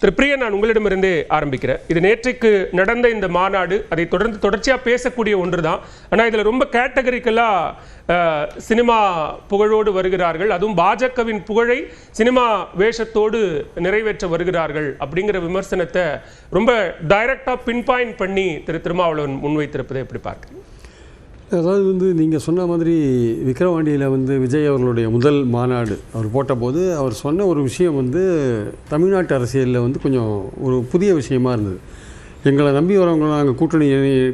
திரு பிரியன் நான் உங்களிடமிருந்தே ஆரம்பிக்கிறேன். இது நேற்றைக்கு நடந்த இந்த மாநாடு அதை தொடர்ந்து தொடர்ச்சியாக பேசக்கூடிய ஒன்று தான் ஆனால் இதில் ரொம்ப கேட்டகரிக்கலாக சினிமா புகழோடு வருகிறார்கள். அதுவும் பாஜகவின் புகழை சினிமா வேஷத்தோடு நிறைவேற்ற வருகிறார்கள் அப்படிங்கிற விமர்சனத்தை ரொம்ப டைரக்டாக பின் பாயிண்ட் பண்ணி திரு திருமாவளவன் முன்வைத்திருப்பதை எப்படி பார்க்குறேன் அதாவது வந்து நீங்கள் சொன்ன மாதிரி விக்ரவாண்டியில் வந்து விஜய் அவர்களுடைய முதல் மாநாடு அவர் போட்டபோது அவர் சொன்ன ஒரு விஷயம் வந்து தமிழ்நாட்டு அரசியலில் வந்து கொஞ்சம் ஒரு புதிய விஷயமா இருந்தது. எங்களை நம்பி வரவங்க நாங்கள் கூட்டணி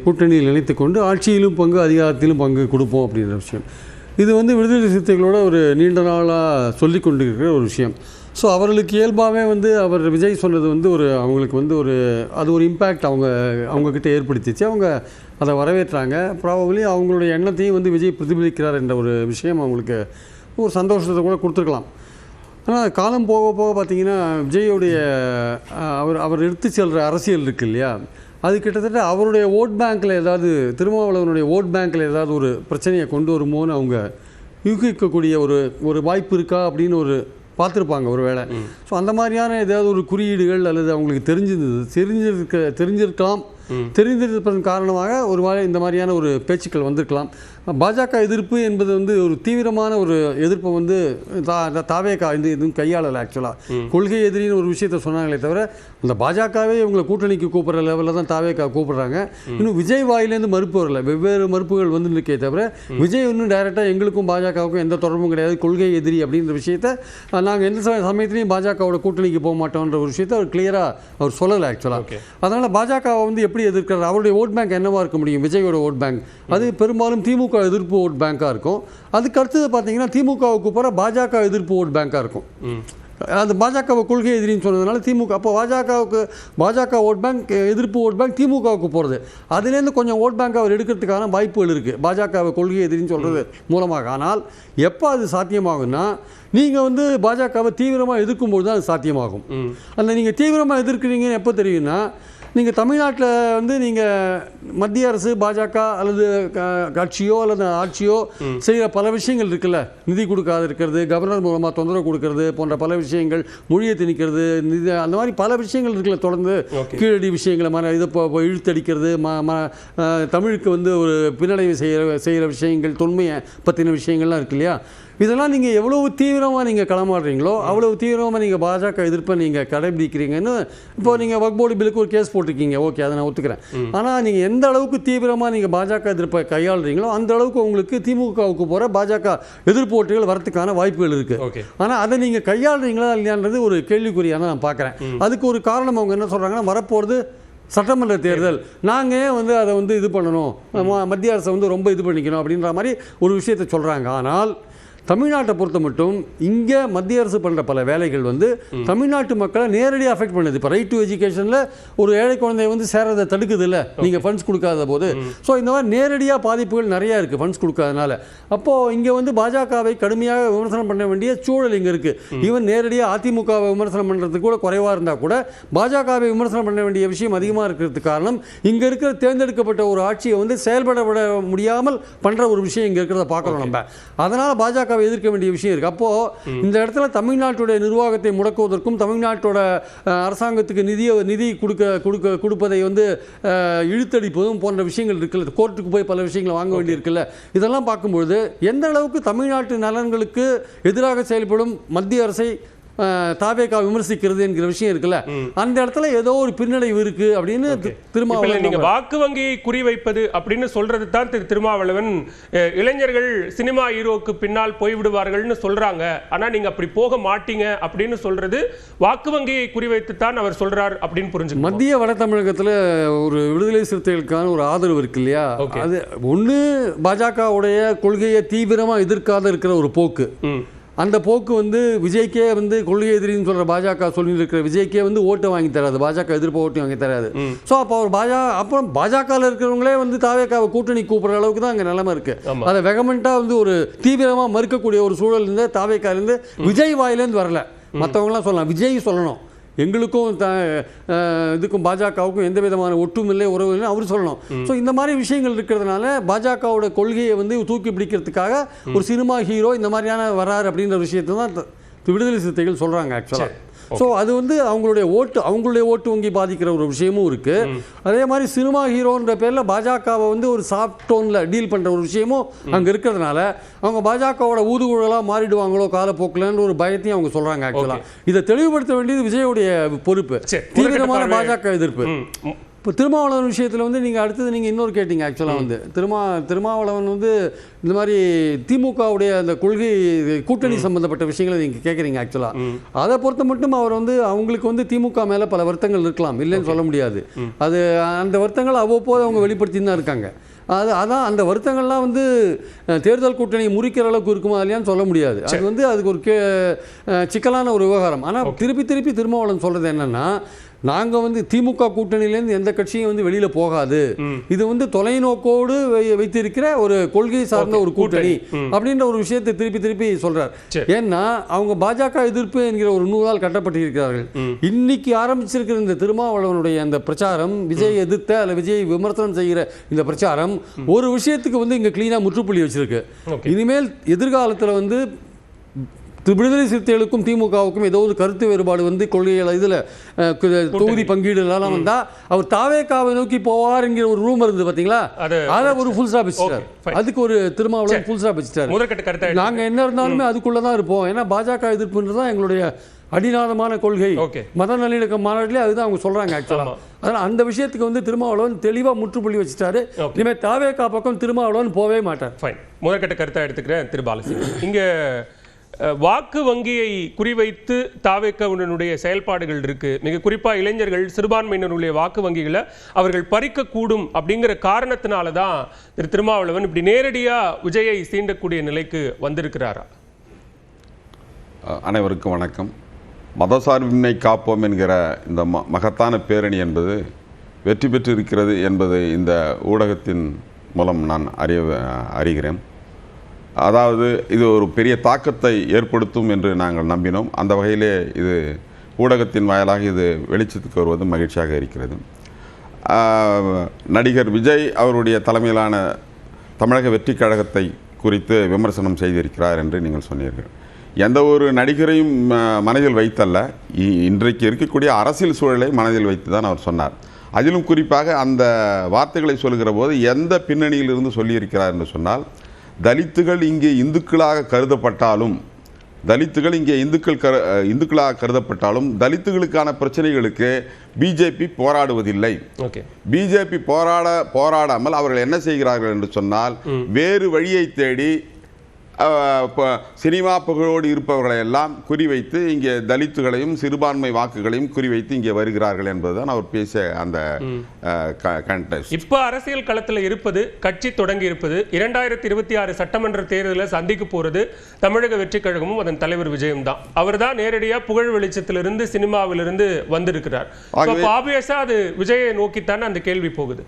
கூட்டணியில் இணைத்து கொண்டு ஆட்சியிலும் பங்கு அதிகாரத்திலும் பங்கு கொடுப்போம் அப்படின்ற விஷயம். இது வந்து விடுதலை சிறுத்தைகளோட ஒரு நீண்ட நாளாக சொல்லி கொண்டிருக்கிற ஒரு விஷயம். ஸோ அவர்களுக்கு இயல்பாகவே வந்து அவர் விஜய் சொன்னது வந்து ஒரு அவங்களுக்கு வந்து ஒரு அது ஒரு இம்பேக்ட் அவங்க அவங்கக்கிட்ட ஏற்படுத்திச்சு. அவங்க அதை வரவேற்றாங்க. ப்ராபப்ளி அவங்களுடைய எண்ணத்தையும் வந்து விஜய் பிரதிபலிக்கிறார் என்ற ஒரு விஷயம் அவங்களுக்கு ஒரு சந்தோஷத்தை கூட கொடுத்துருக்கலாம். ஆனால் காலம் போக போக பார்த்தீங்கன்னா விஜயோடைய அவர் அவர் எடுத்து செல்கிற அரசியல் இருக்கு இல்லையா? அது கிட்டத்தட்ட அவருடைய ஓட் பேங்க்கில் ஏதாவது திருமாவளவனுடைய ஓட் பேங்க்கில் ஏதாவது ஒரு பிரச்சனையை கொண்டு வருமோன்னு அவங்க யூகிக்கக்கூடிய ஒரு ஒரு வாய்ப்பு இருக்கா அப்படின்னு ஒரு பார்த்துருப்பாங்க ஒரு வேளை. ஸோ அந்த மாதிரியான ஏதாவது ஒரு குறியீடுகள் அல்லது அவங்களுக்கு தெரிஞ்சிருந்தது தெரிஞ்சிருக்க தெரிஞ்சிருக்கலாம். தெரிந்திருப்பதன் காரணமாக ஒரு இந்த மாதிரியான ஒரு பேச்சுக்கள் வந்திருக்கலாம். பாஜக எதிர்ப்பு என்பது வந்து ஒரு தீவிரமான ஒரு எதிர்ப்பை வந்து தா தாவேக்கா வந்து எதுவும் கையாளலை ஆக்சுவலாக கொள்கை எதிரின்னு ஒரு விஷயத்த சொன்னாங்களே தவிர அந்த பாஜகவே இவங்களை கூட்டணிக்கு கூப்பிட்ற லெவலில் தான் தாவேக்கா கூப்பிடுறாங்க. இன்னும் விஜய் வாயிலேருந்து மறுப்பு வரல. வெவ்வேறு மறுப்புகள் வந்து இருக்கே தவிர விஜய் இன்னும் டைரெக்டாக எங்களுக்கும் பாஜகவுக்கும் எந்த தொடர்பும் கிடையாது. கொள்கை எதிரி அப்படின்ற விஷயத்த நாங்கள் எந்த சமய- சமயத்துலையும் பாஜகவோட கூட்டணிக்கு போக மாட்டோன்ற ஒரு விஷயத்த அவர் கிளியராக அவர் சொல்லலை ஆக்சுவலாக அதனால் பாஜகவை வந்து எப்படி எதிர்க்கிறார்? அவருடைய ஓட் பேங்க் என்னவா இருக்க முடியும்? விஜயோட ஓட் பேங்க் அது பெரும்பாலும் திமுக எதிர்ப்பு ஓட் பேங்காக இருக்கும். அதுக்கு அடுத்தது பார்த்தீங்கன்னா திமுகவுக்கு போகிற பாஜக எதிர்ப்பு ஓட் பேங்காக இருக்கும். அது பாஜகவை கொள்கை எதிரின்னு சொன்னதுனால திமுக அப்போ பாஜகவுக்கு பாஜக ஓட் பேங்க் எதிர்ப்பு ஓட் பேங்க் திமுகவுக்கு போகிறது அதுலேருந்து கொஞ்சம் ஓட் பேங்க் அவர் எடுக்கிறதுக்கான வாய்ப்புகள் இருக்குது பாஜகவை கொள்கை எதிரின்னு சொல்கிறது மூலமாக. ஆனால் எப்போ அது சாத்தியமாகும்னா நீங்கள் வந்து பாஜகவை தீவிரமாக எதிர்க்கும்போது தான் அது சாத்தியமாகும். அந்த நீங்கள் தீவிரமாக எதிர்க்கிறீங்கன்னு எப்போ தெரியும்னா நீங்கள் தமிழ்நாட்டில் வந்து நீங்கள் மத்திய அரசு பாஜக அல்லது க- கட்சியோ அல்லது ஆட்சியோ செய்கிற பல விஷயங்கள் இருக்குல்ல. நிதி கொடுக்காது இருக்கிறது கவர்னர் மூலமாக தொந்தரவு கொடுக்கறது போன்ற பல விஷயங்கள் மொழியை திணிக்கிறது நிதி அந்த மாதிரி பல விஷயங்கள் இருக்குல்ல தொடர்ந்து. கீழடி விஷயங்களை மன இதை இப்போ இழுத்தடிக்கிறது ம ம தமிழுக்கு வந்து ஒரு பின்னடைவு செய்கிற செய்கிற விஷயங்கள் தொன்மையை பற்றின விஷயங்கள்லாம் இருக்கு இல்லையா? இதெல்லாம் நீங்கள் எவ்வளவு தீவிரமாக நீங்கள் களமாடுறீங்களோ அவ்வளவு தீவிரமாக நீங்கள் பாஜக எதிர்ப்பை நீங்கள் கடைபிடிக்கிறீங்கன்னு இப்போ நீங்கள் வக் போர்டு பில்லுக்கு ஒரு கேஸ் போட்டிருக்கீங்க. ஓகே அதை நான் ஒத்துக்கிறேன். ஆனால் நீங்கள் எந்த அளவுக்கு தீவிரமாக நீங்கள் பாஜக எதிர்ப்பை கையாளுறீங்களோ அந்த அளவுக்கு உங்களுக்கு திமுகவுக்கு போகிற பாஜக எதிர்ப்பு ஓட்டுகள் வரத்துக்கான வாய்ப்புகள் இருக்குது ஆனால் அதை நீங்கள் கையாளுறீங்களா இல்லையான்றது ஒரு கேள்விக்குறியாக நான் பார்க்குறேன் அதுக்கு ஒரு காரணம் அவங்க என்ன சொல்கிறாங்கன்னா வரப்போகிறது சட்டமன்ற தேர்தல். நாங்கள் ஏன் வந்து அதை வந்து இது பண்ணணும்? மத்திய அரசை வந்து ரொம்ப இது பண்ணிக்கணும் அப்படின்ற மாதிரி ஒரு விஷயத்தை சொல்கிறாங்க ஆனால் தமிழ்நாட்டை பொறுத்த மட்டும் இங்கே மத்திய அரசு பண்ணுற பல வேலைகள் வந்து தமிழ்நாட்டு மக்களை நேரடியாக அஃபெக்ட் பண்ணுது. இப்போ ரைட் டு எஜுகேஷனில் ஒரு ஏழை குழந்தைய வந்து சேரதை தடுக்குது இல்லை நீங்கள் ஃபண்ட்ஸ் கொடுக்காத போது. ஸோ இந்த மாதிரி நேரடியாக பாதிப்புகள் நிறையா இருக்குது ஃபண்ட்ஸ் கொடுக்காதனால. அப்போது இங்கே வந்து பாஜகவை கடுமையாக விமர்சனம் பண்ண வேண்டிய சூழல் இங்கே இருக்குது ஈவன் நேரடியாக அதிமுகவை விமர்சனம் பண்ணுறதுக்கு கூட குறைவாக இருந்தால் கூட பாஜகவை விமர்சனம் பண்ண வேண்டிய விஷயம் அதிகமாக இருக்கிறதுக்கு காரணம் இங்கே இருக்கிற தேர்ந்தெடுக்கப்பட்ட ஒரு ஆட்சியை வந்து செயல்பட விட முடியாமல் பண்ணுற ஒரு விஷயம் இங்கே இருக்கிறத பார்க்குறோம் நம்ம. அதனால் பாஜகவை எதிர்க்க வேண்டிய விஷயம் இருக்குது அப்போது இந்த இடத்துல தமிழ்நாட்டுடைய நிர்வாகத்தை முடக்குவதற்கும் தமிழ்நாட்டோட அரசாங்கத்துக்கு நிதியை நிதி கொடுக்க கொடுக்க கொடுப்பதை வந்து இழுத்தடிப்பதும் போன்ற விஷயங்கள் இருக்குல்ல. கோர்ட்டுக்கு போய் பல விஷயங்களை வாங்க வேண்டியிருக்குல்ல. இதெல்லாம் பார்க்கும்பொழுது எந்த அளவுக்கு தமிழ்நாட்டு நலன்களுக்கு எதிராக செயல்படும் மத்திய அரசை தாவேகா விமர்சிக்கிறது என்கிற விஷயம் இருக்குல்ல. அந்த இடத்துல ஏதோ ஒரு பின்னடைவு இருக்கு அப்படின்னு திருமாவளவன் நீங்க வாக்கு வங்கியை குறிவைப்பது அப்படின்னு சொல்றது தான் திரு திருமாவளவன் இளைஞர்கள் சினிமா ஹீரோக்கு பின்னால் போய்விடுவார்கள்னு சொல்றாங்க. ஆனா நீங்க அப்படி போக மாட்டீங்க அப்படின்னு சொல்றது வாக்கு வங்கியை குறிவைத்து தான் அவர் சொல்றார் அப்படின்னு புரிஞ்சுக்கணும். மத்திய வட தமிழகத்தில் ஒரு விடுதலை சிறுத்தைகளுக்கான ஒரு ஆதரவு இருக்கு இல்லையா. அது ஒன்று பாஜகவுடைய கொள்கையை தீவிரமாக எதிர்க்காத இருக்கிற ஒரு போக்கு. அந்த போக்கு வந்து விஜய்க்கே வந்து கொள்கை எதிரின்னு சொல்ற பாஜக சொல்லி இருக்கிற விஜய்க்கே வந்து ஓட்டு வாங்கி தராது. பாஜக எதிர்ப்பு ஓட்டு வாங்கி தராது. ஸோ அப்போ அவர் பாஜக அப்புறம் பாஜகவில் இருக்கிறவங்களே வந்து தாவேக்காவை கூட்டணி கூப்பிடுற அளவுக்கு தான் அங்கே நிலைமை இருக்கு. ஆமா. அதை வெகமெண்ட்டாக வந்து ஒரு தீவிரமாக மறுக்கக்கூடிய ஒரு சூழல் இருந்து தாவேக்காலேருந்து விஜய் வாயிலேருந்து வரல. மற்றவங்களாம் சொல்லலாம். விஜய் சொல்லணும். எங்களுக்கும் த இதுக்கும் பாஜகவுக்கும் எந்த விதமான ஒட்டும் இல்லை உறவு இல்லை அவர் சொல்லணும். ஸோ இந்த மாதிரி விஷயங்கள் இருக்கிறதுனால பாஜகவோட கொள்கையை வந்து தூக்கி பிடிக்கிறதுக்காக ஒரு சினிமா ஹீரோ இந்த மாதிரியான வராரு அப்படின்ற விஷயத்தை தான் விடுதலை சிறுத்தைகள் சொல்கிறாங்க ஆக்சுவலாக ஸோ அது வந்து அவங்களுடைய ஓட்டு அவங்களுடைய ஓட்டு வங்கி பாதிக்கிற ஒரு விஷயமும் இருக்கு. அதே மாதிரி சினிமா ஹீரோன்ற பேர்ல பாஜகவை வந்து ஒரு சாஃப்ட் டோன்ல டீல் பண்ற ஒரு விஷயமும் அங்க இருக்கிறதுனால அவங்க பாஜகவோட ஊதுகுழலா மாறிடுவாங்களோ காலப்போக்கில்ன்ற ஒரு பயத்தையும் அவங்க சொல்றாங்க ஆக்சுவலா இதை தெளிவுபடுத்த வேண்டியது விஜயோடைய பொறுப்பு. தீவிரமான பாஜக எதிர்ப்பு. இப்போ திருமாவளவன் விஷயத்தில் வந்து நீங்கள் அடுத்தது நீங்கள் இன்னொரு கேட்டீங்க ஆக்சுவலாக வந்து. திருமா திருமாவளவன் வந்து இந்த மாதிரி திமுகவுடைய அந்த கொள்கை கூட்டணி சம்பந்தப்பட்ட விஷயங்களை நீங்கள் கேட்குறீங்க ஆக்சுவலாக அதை பொறுத்த மட்டும் அவர் வந்து அவங்களுக்கு வந்து திமுக மேலே பல வருத்தங்கள் இருக்கலாம் இல்லைன்னு சொல்ல முடியாது. அது அந்த வருத்தங்கள் அவ்வப்போது அவங்க வெளிப்படுத்தி தான் இருக்காங்க. அது அதான் அந்த வருத்தங்கள்லாம் வந்து தேர்தல் கூட்டணி முறிக்கிற அளவுக்கு இருக்குமா இல்லையான்னு சொல்ல முடியாது. அது வந்து அதுக்கு ஒரு கே சிக்கலான ஒரு விவகாரம். ஆனால் திருப்பி திருப்பி திருமாவளவன் சொல்கிறது என்னன்னா நாங்கள் வந்து திமுக கூட்டணியிலேருந்து எந்த கட்சியும் வந்து வெளியில் போகாது. இது வந்து தொலைநோக்கோடு வைத்திருக்கிற ஒரு கொள்கை சார்ந்த ஒரு கூட்டணி அப்படின்ற ஒரு விஷயத்தை திருப்பி திருப்பி சொல்றார். ஏன்னா அவங்க பாஜக எதிர்ப்பு என்கிற ஒரு நூலால் கட்டப்பட்டிருக்கிறார்கள். இன்னைக்கு ஆரம்பிச்சிருக்கிற இந்த திருமாவளவனுடைய அந்த பிரச்சாரம் விஜய் எதிர்த்த அல்ல விஜய் விமர்சனம் செய்கிற இந்த பிரச்சாரம் ஒரு விஷயத்துக்கு வந்து இங்க கிளீனா முற்றுப்புள்ளி வச்சிருக்கு. இனிமேல் எதிர்காலத்துல வந்து விடுதலை சிறுத்தைகளுக்கும் திமுகவுக்கும் ஏதோ ஒரு கருத்து வேறுபாடு வந்து கொள்கைகள் இதில் தொகுதி பங்கீடுலாம் வந்தா அவர் தாவேக்காவை நோக்கி போவார் என்கிற ஒரு ரூமர் இருந்தது பாத்தீங்களா? அது ஒரு ஃபுல் ஸ்டாப் வச்சுட்டார். அதுக்கு ஒரு திருமாவளவன் ஃபுல் ஸ்டாப் வச்சுட்டார். முதற்கட்ட கருத்தை நாங்க என்ன இருந்தாலுமே அதுக்குள்ள தான் இருப்போம். ஏன்னா பாஜக எதிர்ப்புன்றது தான் எங்களுடைய அடிநாதமான கொள்கை. மத நல்லிணக்க மாநாட்டிலே அதுதான் அவங்க சொல்றாங்க ஆக்சுவலா அதனால அந்த விஷயத்துக்கு வந்து திருமாவளவன் தெளிவா முற்றுப்புள்ளி வச்சுட்டாரு. இனிமேல் தாவேக்கா பக்கம் திருமாவளவன் போவே மாட்டார். ஃபைன் முதற்கட்ட கருத்தை எடுத்துக்கிறேன் திரு பாலசிங்கம் இங்க வாக்கு வங்கியை குறிவைத்து தாவேக்கவுடனுடைய செயல்பாடுகள் இருக்கு. மிக குறிப்பாக இளைஞர்கள் சிறுபான்மையினருடைய வாக்கு வங்கிகளை அவர்கள் பறிக்கக்கூடும் அப்படிங்கிற காரணத்தினால தான் திரு திருமாவளவன் இப்படி நேரடியாக விஜயை சீண்டக்கூடிய நிலைக்கு வந்திருக்கிறாரா? அனைவருக்கும் வணக்கம். மதசார்பின்மை காப்போம் என்கிற இந்த ம மகத்தான பேரணி என்பது வெற்றி பெற்று இருக்கிறது என்பது இந்த ஊடகத்தின் மூலம் நான் அறிய அறிகிறேன். அதாவது இது ஒரு பெரிய தாக்கத்தை ஏற்படுத்தும் என்று நாங்கள் நம்பினோம். அந்த வகையிலே இது ஊடகத்தின் வாயிலாக இது வெளிச்சத்துக்கு வருவது மகிழ்ச்சியாக இருக்கிறது. நடிகர் விஜய் அவருடைய தலைமையிலான தமிழக வெற்றிக் கழகத்தை குறித்து விமர்சனம் செய்திருக்கிறார் என்று நீங்கள் சொன்னீர்கள். எந்த ஒரு நடிகரையும் மனதில் வைத்தல்ல. இ- இன்றைக்கு இருக்கக்கூடிய அரசியல் சூழலை மனதில் வைத்து தான் அவர் சொன்னார். அதிலும் குறிப்பாக அந்த வார்த்தைகளை சொல்கிற போது எந்த பின்னணியிலிருந்து சொல்லியிருக்கிறார் என்று சொன்னால் தலித்துகள் இங்கே இந்துக்களாக கருதப்பட்டாலும் தலித்துகள் இங்கே இந்துக்கள் கரு இந்துக்களாக கருதப்பட்டாலும் தலித்துகளுக்கான பிரச்சனைகளுக்கு பிஜேபி போராடுவதில்லை. பிஜேபி போராட போராடாமல் அவர்கள் என்ன செய்கிறார்கள் என்று சொன்னால் வேறு வழியை தேடி இப்போ சினிமா புகழோடு இருப்பவர்களை எல்லாம் குறிவைத்து இங்கே தலித்துகளையும் சிறுபான்மை வாக்குகளையும் குறிவைத்து இங்கே வருகிறார்கள் என்பதுதான் அவர் பேசிய அந்த கண்டெஸ்ட் இப்ப அரசியல் களத்துல இருப்பது கட்சி தொடங்கி இருப்பது இரண்டாயிரத்தி இருபத்தி ஆறு சட்டமன்ற தேர்தலை சந்திக்க போறது தமிழக வெற்றி கழகமும் அதன் தலைவர் விஜயம் தான் அவர் தான் நேரடியா புகழ் வெளிச்சத்திலிருந்து சினிமாவிலிருந்து வந்திருக்கிறார். ஆகவே- ஆப்வியஸா அது விஜயை நோக்கித்தானே அந்த கேள்வி போகுது.